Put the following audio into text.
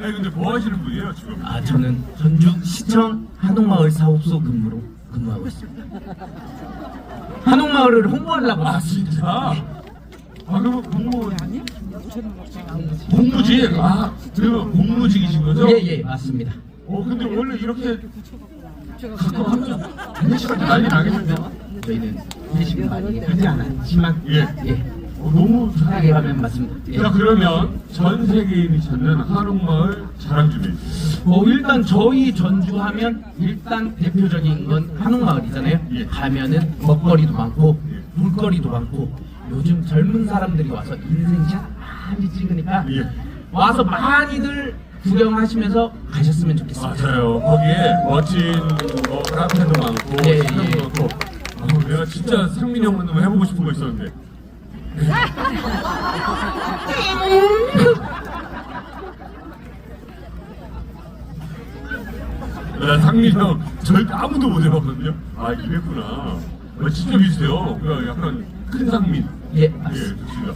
아니 근데 뭐 하시는 분이에요 지금? 아 저는 전주 시청 한옥마을 사업소 근무로 근무하고 있습니다. 한옥마을을 홍보하려고 아 진짜? 아 그러면 공무원 공무직 아 그러면 공무직이신 거죠? 예예 맞습니다. 어 근데 원래 이렇게 가끔 하면 한 시간 난리 나겠는데? 저희는 회식 많이 하지 않았지만 예. 예 어, 너무 편하게 가면 맞습니다. 예. 자 그러면 전 세계인이 찾는 한옥마을 자랑 좀 해주세요. 뭐 일단 저희 전주 하면 일단 대표적인 건 한옥마을이잖아요. 예. 가면은 먹거리도 많고 볼거리도 많고 요즘 젊은 사람들이 와서 인생샷 많이 찍으니까 예. 와서 많이들 구경하시면서 가셨으면 좋겠습니다. 맞아요. 거기에 멋진 뭐 카페도 많고 예, 식당도 예. 많고. 아, 내가 진짜 상민이 형 만나면 해보고 싶은 거 있었는데. 나 상민이 형 절대 아무도 못 해봤거든요. 아 이랬구나. 아, 진짜 비슷해요. 그 약간 큰 상민. 예, 예, 맞습니다. 좋습니다.